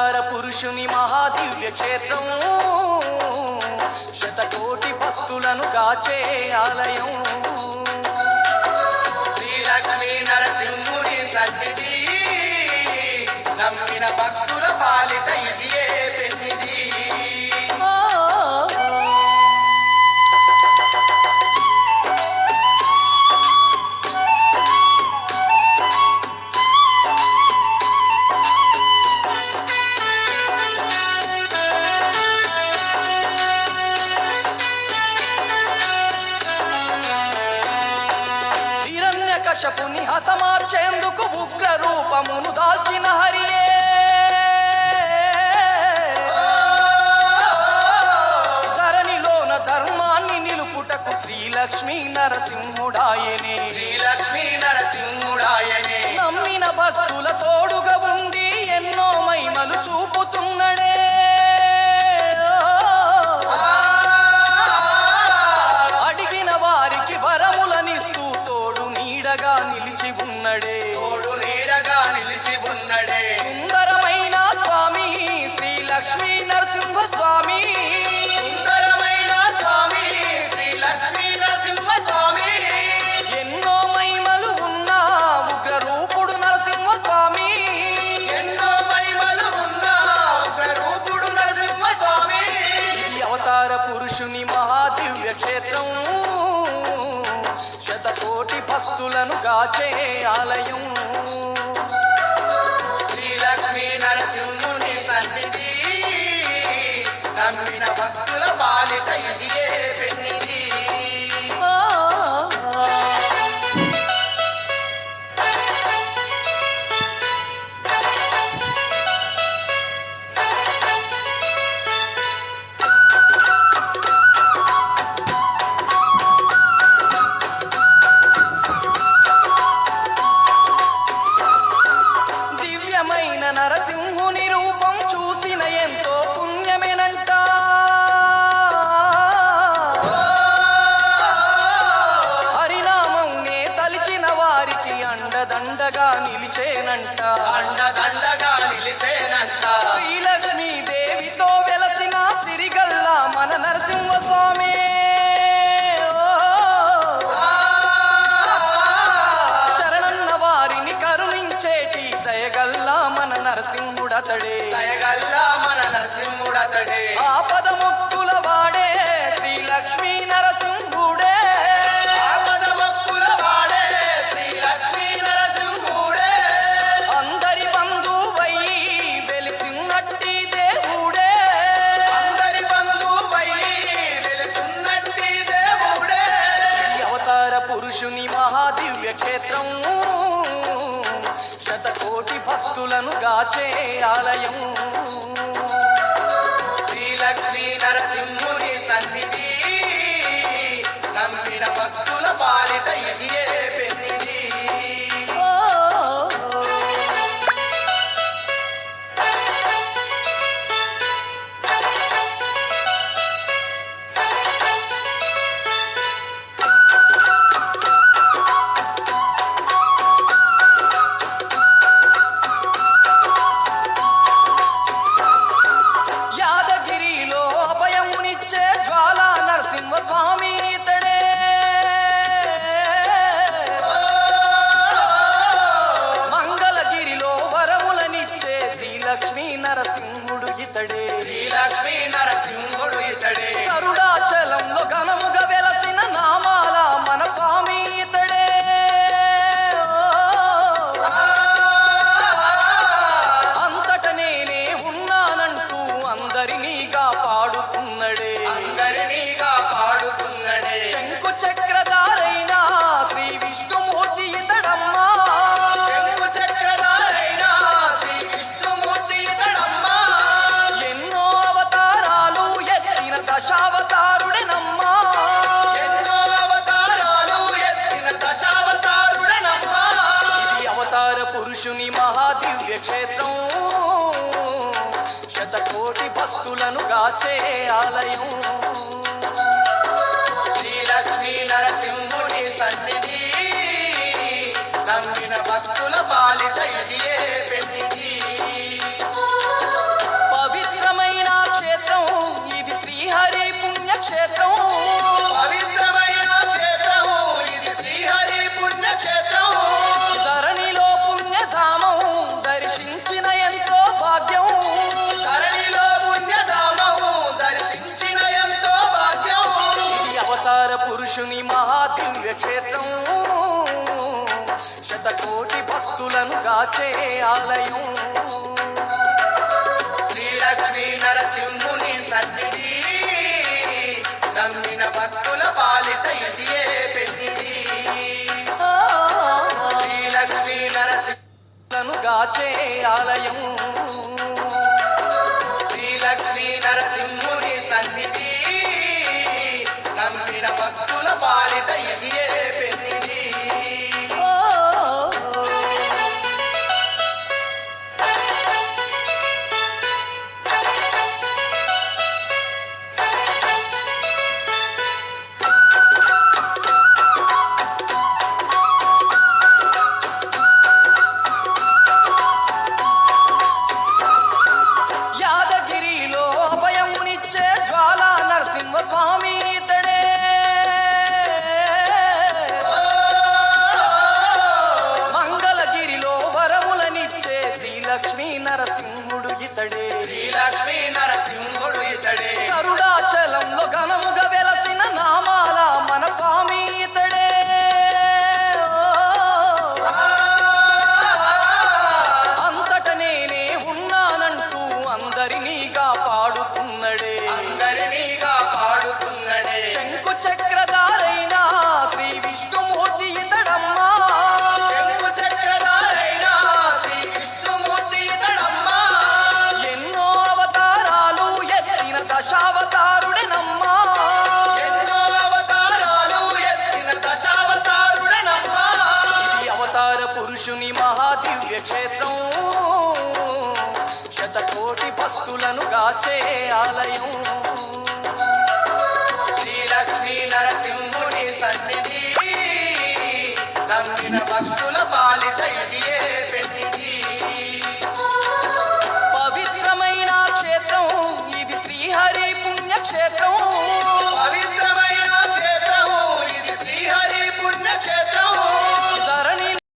పురుషుని మహాదివ్య క్షేత్రం. శతకోటి భక్తులను కాచే ఆలయం. శ్రీలక్ష్మీ నరసింహుని సన్నిధి. నమ్మిన భక్తుల పాలిట ఇది ఏ పెన్నిధి. ఆ, హతమార్చేందుకు ఉగ్ర రూపమును దాల్చిన హరియే. ధరణిలోన ధర్మాన్ని నిలుపుటకు శ్రీలక్ష్మీ నరసింహుడాయనే. శ్రీలక్ష్మీ నర నిలిచి ఉన్నడే. సుందరమైన స్వామి శ్రీ లక్ష్మీ నరసింహ స్వామి సుందరమైన స్వామి శ్రీలక్ష్మీ నరసింహ స్వామి ఎన్నో మహిమలు ఉన్న ఉగ్ర రూపుడు నరసింహ స్వామి ఎన్నో మహిమలు ఉన్న రూపుడు నరసింహ స్వామి అవతార పురుషుని మహాదివ్య క్షేత్రం. శతకోటి భక్తులను గాచే ఆలయం. భక్తుల పాలిట నరసింహుడతడే దయగల్లా మన నరసింహుడతడే. ఆపద ముక్కుల వాడే శ్రీ లక్ష్మీ నరసింహుడే. ఆపద మొక్కుల వాడే శ్రీలక్ష్మీ నరసింహుడే. అందరి బంధువై వెలిసినట్టి దేవుడే. అందరి బంధువై వెలుసున్నట్టి దేవుడే. అవతార పురుషుని మహాదివ్య క్షేత్రం శతకోటి భక్తులను గాచే ఆలయం. మహాదివ్య క్షేత్రం. శతకోటి భక్తులను గాచే ఆలయం. శ్రీలక్ష్మీ నరసింహుని సన్నిధి. నమ్మిన భక్తుల పాలిత ఇది ఏ పెన్నిధి. దివ్యక్షేత్రం శతకోటి భక్తులను గాచే ఆలయం. శ్రీలక్ష్మీ నరసింహుని సన్నిధి నమ్మిన భక్తుల పాలిత ఇదియే పెన్నిది శ్రీలక్ష్మీ నరసింహులను గాచే ఆలయం. శ్రీలక్ష్మీ నరసింహ పాలిట ఇదియే అవతార మహాదివ్య క్షేత్రం. శతకోటి భక్తులను గాచే ఆలయం. శ్రీలక్ష్మీ నరసింహుని సన్నిధి. నమ్మిన భక్తుల పాలిత ఇదియే పెన్నిది